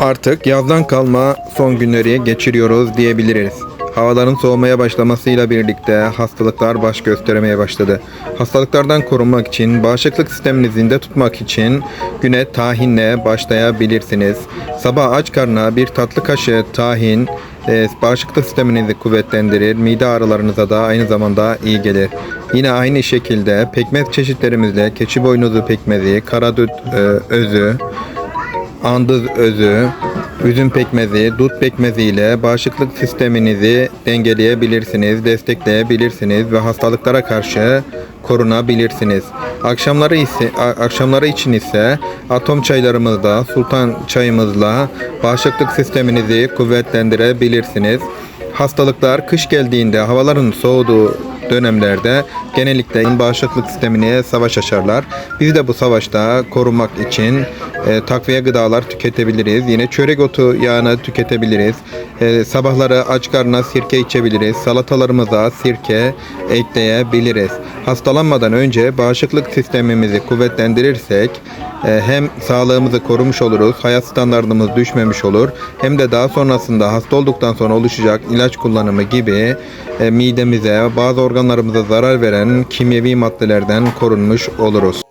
Artık yazdan kalma son günleri geçiriyoruz diyebiliriz. Havaların soğumaya başlamasıyla birlikte hastalıklar baş göstermeye başladı. Hastalıklardan korunmak için, bağışıklık sisteminizi zinde tutmak için güne tahinle başlayabilirsiniz. Sabah aç karnına bir tatlı kaşığı tahin e, bağışıklık sisteminizi kuvvetlendirir, mide ağrılarınıza da aynı zamanda iyi gelir. Yine aynı şekilde pekmez çeşitlerimizle keçi boynuzu pekmezi, karadut e, özü, andız özü, üzüm pekmezi, dut pekmezi ile bağışıklık sisteminizi dengeleyebilirsiniz, destekleyebilirsiniz ve hastalıklara karşı korunabilirsiniz. Akşamları ise akşamları için ise atom çaylarımızda, sultan çayımızla bağışıklık sisteminizi kuvvetlendirebilirsiniz. Hastalıklar kış geldiğinde havaların soğuduğu dönemlerde genellikle bağışıklık sistemine savaş açarlar. Biz de bu savaşta korunmak için e, takviye gıdalar tüketebiliriz. Yine çörek otu yağını tüketebiliriz. E, sabahları aç karnına sirke içebiliriz. Salatalarımıza sirke ekleyebiliriz. Hastalanmadan önce bağışıklık sistemimizi kuvvetlendirirsek hem sağlığımızı korumuş oluruz, hayat standartımız düşmemiş olur, hem de daha sonrasında hasta olduktan sonra oluşacak ilaç kullanımı gibi e, midemize, bazı organlarımıza zarar veren kimyevi maddelerden korunmuş oluruz.